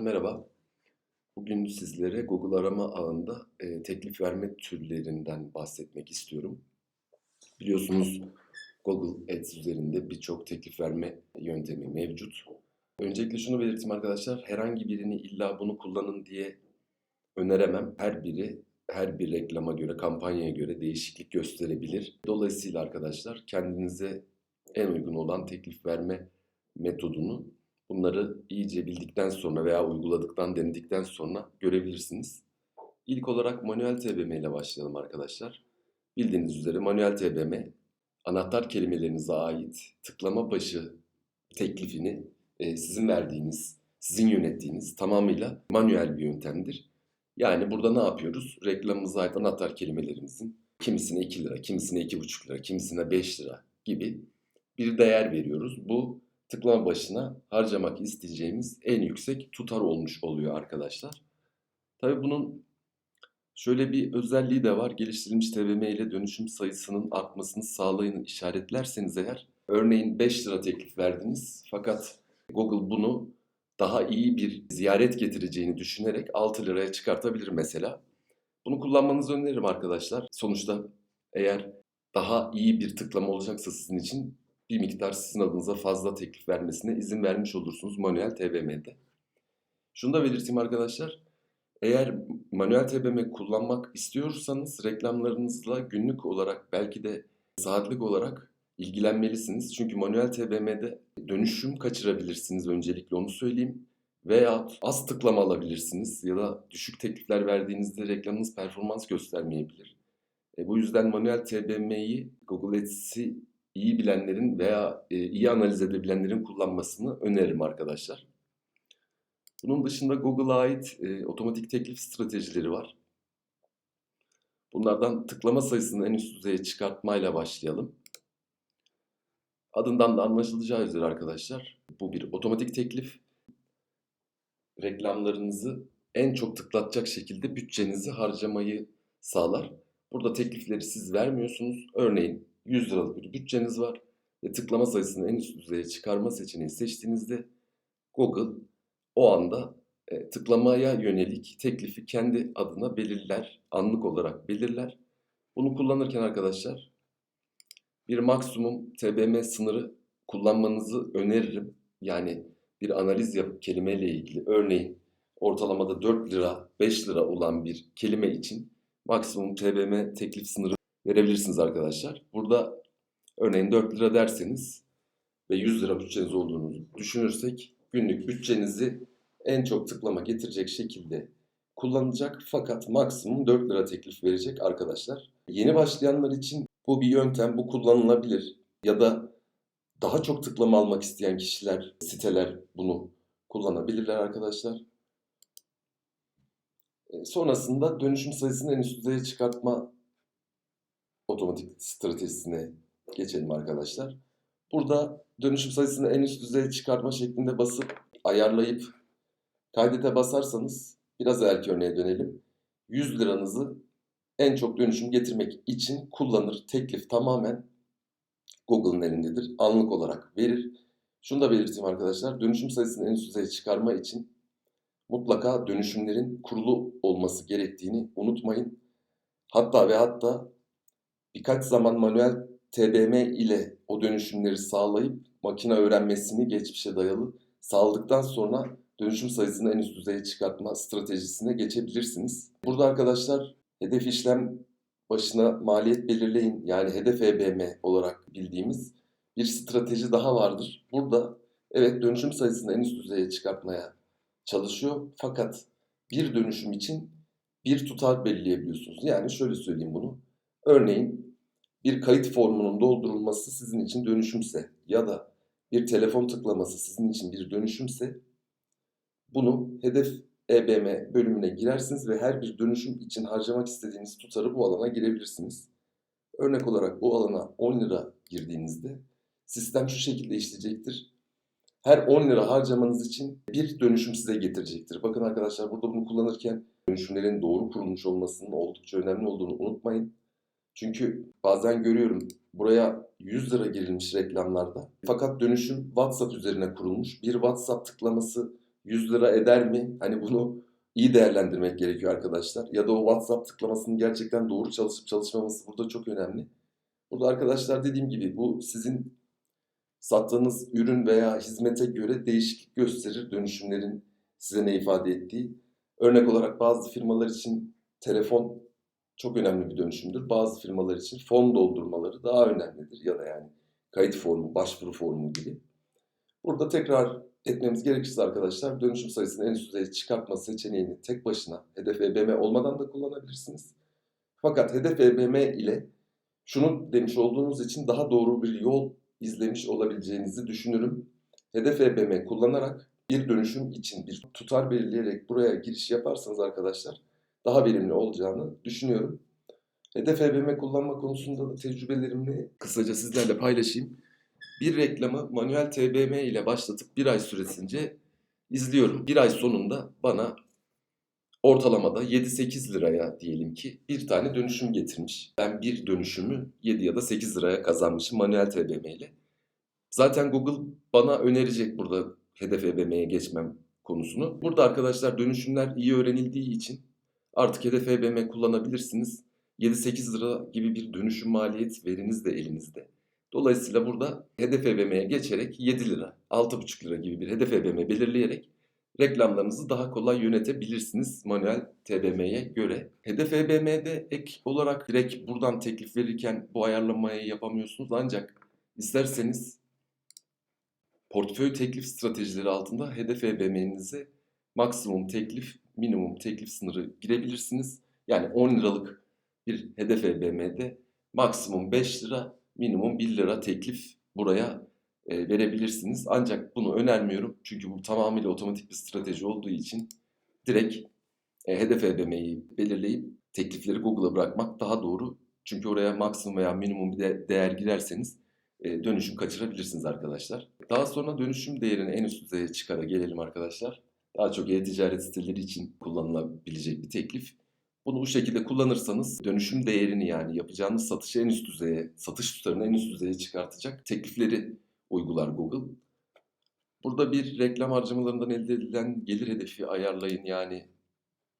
Merhaba. Bugün sizlere Google arama ağında e, teklif verme türlerinden bahsetmek istiyorum. Biliyorsunuz Google Ads üzerinde birçok teklif verme yöntemi mevcut. Öncelikle şunu belirteyim arkadaşlar, herhangi birini illa bunu kullanın diye öneremem. Her biri her bir reklama göre, kampanyaya göre değişiklik gösterebilir. Dolayısıyla arkadaşlar kendinize en uygun olan teklif verme metodunu Bunları iyice bildikten sonra veya uyguladıktan, denedikten sonra görebilirsiniz. İlk olarak manuel TBM ile başlayalım arkadaşlar. Bildiğiniz üzere manuel TBM anahtar kelimelerinize ait tıklama başı teklifini e, sizin verdiğiniz, sizin yönettiğiniz tamamıyla manuel bir yöntemdir. Yani burada ne yapıyoruz? Reklamımıza ait anahtar kelimelerimizin kimisine 2 lira, kimisine 2,5 lira, kimisine 5 lira gibi bir değer veriyoruz. Bu tıklama başına harcamak isteyeceğimiz en yüksek tutar olmuş oluyor arkadaşlar. Tabi bunun şöyle bir özelliği de var. Geliştirilmiş TBM ile dönüşüm sayısının artmasını sağlayın işaretlerseniz eğer örneğin 5 lira teklif verdiniz fakat Google bunu daha iyi bir ziyaret getireceğini düşünerek 6 liraya çıkartabilir mesela. Bunu kullanmanızı öneririm arkadaşlar. Sonuçta eğer daha iyi bir tıklama olacaksa sizin için bir miktar sizin adınıza fazla teklif vermesine izin vermiş olursunuz manuel TBM'de. Şunu da belirteyim arkadaşlar. Eğer manuel TBM kullanmak istiyorsanız reklamlarınızla günlük olarak belki de saatlik olarak ilgilenmelisiniz. Çünkü manuel TBM'de dönüşüm kaçırabilirsiniz öncelikle onu söyleyeyim. Veya az tıklama alabilirsiniz ya da düşük teklifler verdiğinizde reklamınız performans göstermeyebilir. E, bu yüzden manuel TBM'yi Google Ads'i iyi bilenlerin veya e, iyi analiz edebilenlerin kullanmasını öneririm arkadaşlar. Bunun dışında Google'a ait e, otomatik teklif stratejileri var. Bunlardan tıklama sayısını en üst düzeye çıkartmayla başlayalım. Adından da anlaşılacağı üzere arkadaşlar bu bir otomatik teklif. Reklamlarınızı en çok tıklatacak şekilde bütçenizi harcamayı sağlar. Burada teklifleri siz vermiyorsunuz. Örneğin 100 liralık bir bütçeniz var ve tıklama sayısını en üst düzeye çıkarma seçeneği seçtiğinizde Google o anda e, tıklamaya yönelik teklifi kendi adına belirler, anlık olarak belirler. Bunu kullanırken arkadaşlar bir maksimum TBM sınırı kullanmanızı öneririm. Yani bir analiz yapıp kelimeyle ilgili örneğin ortalamada 4 lira 5 lira olan bir kelime için maksimum TBM teklif sınırı verebilirsiniz arkadaşlar. Burada örneğin 4 lira derseniz ve 100 lira bütçeniz olduğunu düşünürsek günlük bütçenizi en çok tıklama getirecek şekilde kullanacak fakat maksimum 4 lira teklif verecek arkadaşlar. Yeni başlayanlar için bu bir yöntem, bu kullanılabilir. Ya da daha çok tıklama almak isteyen kişiler, siteler bunu kullanabilirler arkadaşlar. E, sonrasında dönüşüm sayısını en üst düzeye çıkartma otomatik stratejisine geçelim arkadaşlar. Burada dönüşüm sayısını en üst düzeye çıkartma şeklinde basıp ayarlayıp kaydete basarsanız biraz erken örneğe dönelim. 100 liranızı en çok dönüşüm getirmek için kullanır. Teklif tamamen Google'ın elindedir. Anlık olarak verir. Şunu da belirteyim arkadaşlar. Dönüşüm sayısını en üst düzeye çıkarma için mutlaka dönüşümlerin kurulu olması gerektiğini unutmayın. Hatta ve hatta birkaç zaman manuel TBM ile o dönüşümleri sağlayıp makine öğrenmesini geçmişe dayalı sağladıktan sonra dönüşüm sayısını en üst düzeye çıkartma stratejisine geçebilirsiniz. Burada arkadaşlar hedef işlem başına maliyet belirleyin yani hedef EBM olarak bildiğimiz bir strateji daha vardır. Burada evet dönüşüm sayısını en üst düzeye çıkartmaya çalışıyor fakat bir dönüşüm için bir tutar belirleyebiliyorsunuz. Yani şöyle söyleyeyim bunu. Örneğin bir kayıt formunun doldurulması sizin için dönüşümse ya da bir telefon tıklaması sizin için bir dönüşümse bunu hedef EBM bölümüne girersiniz ve her bir dönüşüm için harcamak istediğiniz tutarı bu alana girebilirsiniz. Örnek olarak bu alana 10 lira girdiğinizde sistem şu şekilde işleyecektir. Her 10 lira harcamanız için bir dönüşüm size getirecektir. Bakın arkadaşlar burada bunu kullanırken dönüşümlerin doğru kurulmuş olmasının oldukça önemli olduğunu unutmayın. Çünkü bazen görüyorum buraya 100 lira girilmiş reklamlarda. Fakat dönüşüm WhatsApp üzerine kurulmuş. Bir WhatsApp tıklaması 100 lira eder mi? Hani bunu iyi değerlendirmek gerekiyor arkadaşlar. Ya da o WhatsApp tıklamasının gerçekten doğru çalışıp çalışmaması burada çok önemli. Burada arkadaşlar dediğim gibi bu sizin sattığınız ürün veya hizmete göre değişiklik gösterir dönüşümlerin size ne ifade ettiği. Örnek olarak bazı firmalar için telefon çok önemli bir dönüşümdür. Bazı firmalar için form doldurmaları daha önemlidir ya da yani kayıt formu, başvuru formu gibi. Burada tekrar etmemiz gerekirse arkadaşlar dönüşüm sayısını en üst düzeye çıkartma seçeneğini tek başına hedef EBM olmadan da kullanabilirsiniz. Fakat hedef EBM ile şunu demiş olduğunuz için daha doğru bir yol izlemiş olabileceğinizi düşünürüm. Hedef EBM kullanarak bir dönüşüm için bir tutar belirleyerek buraya giriş yaparsanız arkadaşlar daha verimli olacağını düşünüyorum. Hedef EBM kullanma konusunda da tecrübelerimi kısaca sizlerle paylaşayım. Bir reklamı manuel TBM ile başlatıp bir ay süresince izliyorum. Bir ay sonunda bana ortalamada 7-8 liraya diyelim ki bir tane dönüşüm getirmiş. Ben bir dönüşümü 7 ya da 8 liraya kazanmışım manuel TBM ile. Zaten Google bana önerecek burada hedef EBM'ye geçmem konusunu. Burada arkadaşlar dönüşümler iyi öğrenildiği için artık hedef EBM kullanabilirsiniz. 7-8 lira gibi bir dönüşüm maliyet veriniz de elinizde. Dolayısıyla burada hedef EBM'ye geçerek 7 lira, 6,5 lira gibi bir hedef EBM belirleyerek reklamlarınızı daha kolay yönetebilirsiniz manuel TBM'ye göre. Hedef EBM'de ek olarak direkt buradan teklif verirken bu ayarlamayı yapamıyorsunuz ancak isterseniz portföy teklif stratejileri altında hedef EBM'nize maksimum teklif, minimum teklif sınırı girebilirsiniz. Yani 10 liralık bir hedef EBM'de maksimum 5 lira, minimum 1 lira teklif buraya e, verebilirsiniz. Ancak bunu önermiyorum. Çünkü bu tamamıyla otomatik bir strateji olduğu için direkt e, hedef EBM'yi belirleyip teklifleri Google'a bırakmak daha doğru. Çünkü oraya maksimum veya minimum bir de değer girerseniz e, dönüşüm kaçırabilirsiniz arkadaşlar. Daha sonra dönüşüm değerini en üst düzeye çıkara gelelim arkadaşlar. Daha çok e-ticaret siteleri için kullanılabilecek bir teklif. Bunu bu şekilde kullanırsanız dönüşüm değerini yani yapacağınız satışı en üst düzeye, satış tutarını en üst düzeye çıkartacak teklifleri uygular Google. Burada bir reklam harcamalarından elde edilen gelir hedefi ayarlayın yani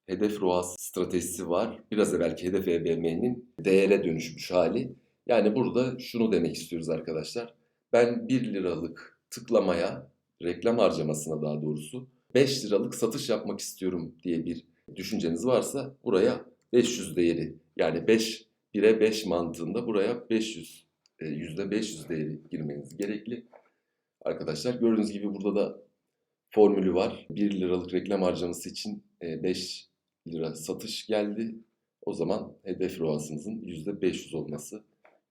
hedef ROAS stratejisi var. Biraz evvelki hedef EBM'nin değere dönüşmüş hali. Yani burada şunu demek istiyoruz arkadaşlar. Ben 1 liralık tıklamaya, reklam harcamasına daha doğrusu 5 liralık satış yapmak istiyorum diye bir düşünceniz varsa buraya 500 değeri yani 5 1'e 5 mantığında buraya 500 %500 değeri girmeniz gerekli. Arkadaşlar gördüğünüz gibi burada da formülü var. 1 liralık reklam harcaması için 5 lira satış geldi. O zaman hedef ROAS'ınızın %500 olması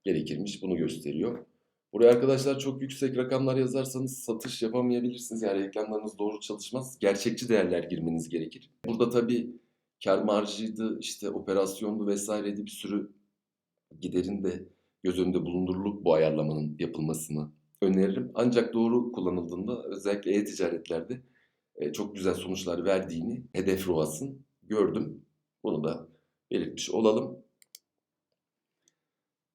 gerekirmiş. Bunu gösteriyor. Buraya arkadaşlar çok yüksek rakamlar yazarsanız satış yapamayabilirsiniz. Yani reklamlarınız doğru çalışmaz. Gerçekçi değerler girmeniz gerekir. Burada tabii kar marjıydı, işte operasyondu vesaireydi bir sürü giderin de göz önünde bulundurulup bu ayarlamanın yapılmasını öneririm. Ancak doğru kullanıldığında özellikle e-ticaretlerde e, çok güzel sonuçlar verdiğini hedef ROAS'ın gördüm. Bunu da belirtmiş olalım.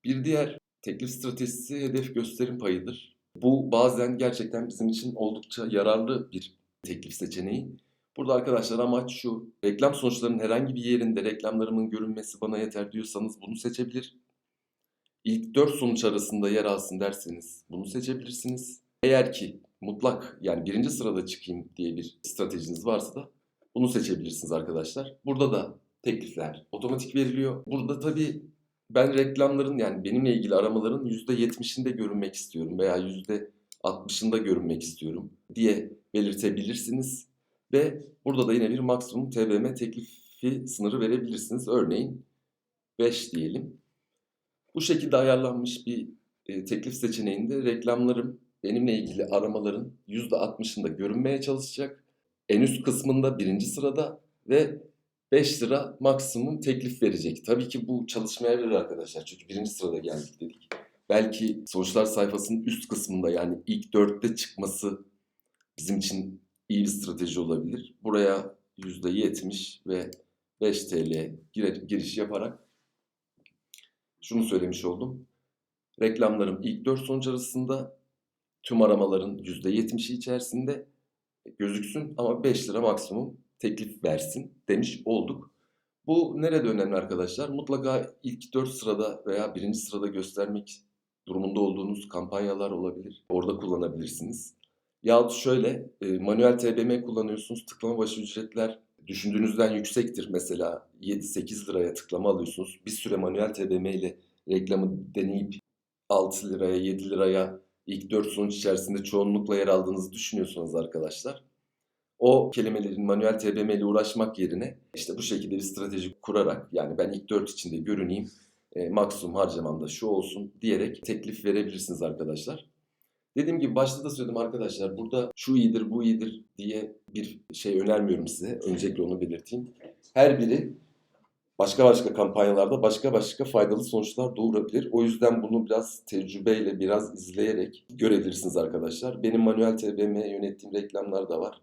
Bir diğer teklif stratejisi hedef gösterim payıdır. Bu bazen gerçekten bizim için oldukça yararlı bir teklif seçeneği. Burada arkadaşlar amaç şu. Reklam sonuçlarının herhangi bir yerinde reklamlarımın görünmesi bana yeter diyorsanız bunu seçebilir. İlk 4 sonuç arasında yer alsın derseniz bunu seçebilirsiniz. Eğer ki mutlak yani birinci sırada çıkayım diye bir stratejiniz varsa da bunu seçebilirsiniz arkadaşlar. Burada da teklifler otomatik veriliyor. Burada tabii ben reklamların yani benimle ilgili aramaların %70'inde görünmek istiyorum veya %60'ında görünmek istiyorum diye belirtebilirsiniz. Ve burada da yine bir maksimum TBM teklifi sınırı verebilirsiniz. Örneğin 5 diyelim. Bu şekilde ayarlanmış bir e, teklif seçeneğinde reklamlarım benimle ilgili aramaların %60'ında görünmeye çalışacak. En üst kısmında birinci sırada ve 5 lira maksimum teklif verecek. Tabii ki bu çalışmayabilir arkadaşlar. Çünkü birinci sırada geldik dedik. Belki sonuçlar sayfasının üst kısmında yani ilk dörtte çıkması bizim için iyi bir strateji olabilir. Buraya %70 ve 5 TL giriş yaparak şunu söylemiş oldum. Reklamlarım ilk 4 sonuç arasında tüm aramaların %70'i içerisinde gözüksün ama 5 lira maksimum teklif versin demiş olduk. Bu nerede önemli arkadaşlar? Mutlaka ilk 4 sırada veya birinci sırada göstermek durumunda olduğunuz kampanyalar olabilir. Orada kullanabilirsiniz. Yahut şöyle e, manuel TBM kullanıyorsunuz. Tıklama başı ücretler düşündüğünüzden yüksektir. Mesela 7-8 liraya tıklama alıyorsunuz. Bir süre manuel TBM ile reklamı deneyip 6 liraya 7 liraya ilk 4 sonuç içerisinde çoğunlukla yer aldığınızı düşünüyorsunuz arkadaşlar. O kelimelerin manuel TBM ile uğraşmak yerine işte bu şekilde bir strateji kurarak yani ben ilk 4 içinde görüneyim e, maksimum harcamam da şu olsun diyerek teklif verebilirsiniz arkadaşlar. Dediğim gibi başta da söyledim arkadaşlar burada şu iyidir bu iyidir diye bir şey önermiyorum size. Öncelikle onu belirteyim. Her biri başka başka kampanyalarda başka başka faydalı sonuçlar doğurabilir. O yüzden bunu biraz tecrübeyle biraz izleyerek görebilirsiniz arkadaşlar. Benim manuel TBM yönettiğim reklamlar da var.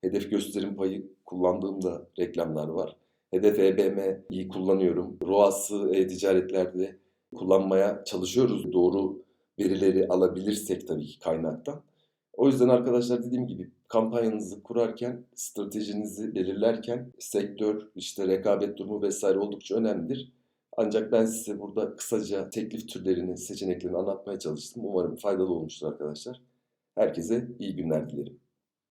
Hedef gösterim payı kullandığım da reklamlar var. Hedef EBM'yi kullanıyorum. ROAS'ı e-ticaretlerde kullanmaya çalışıyoruz. Doğru verileri alabilirsek tabii ki kaynaktan. O yüzden arkadaşlar dediğim gibi kampanyanızı kurarken, stratejinizi belirlerken sektör, işte rekabet durumu vesaire oldukça önemlidir. Ancak ben size burada kısaca teklif türlerini, seçeneklerini anlatmaya çalıştım. Umarım faydalı olmuştur arkadaşlar. Herkese iyi günler dilerim.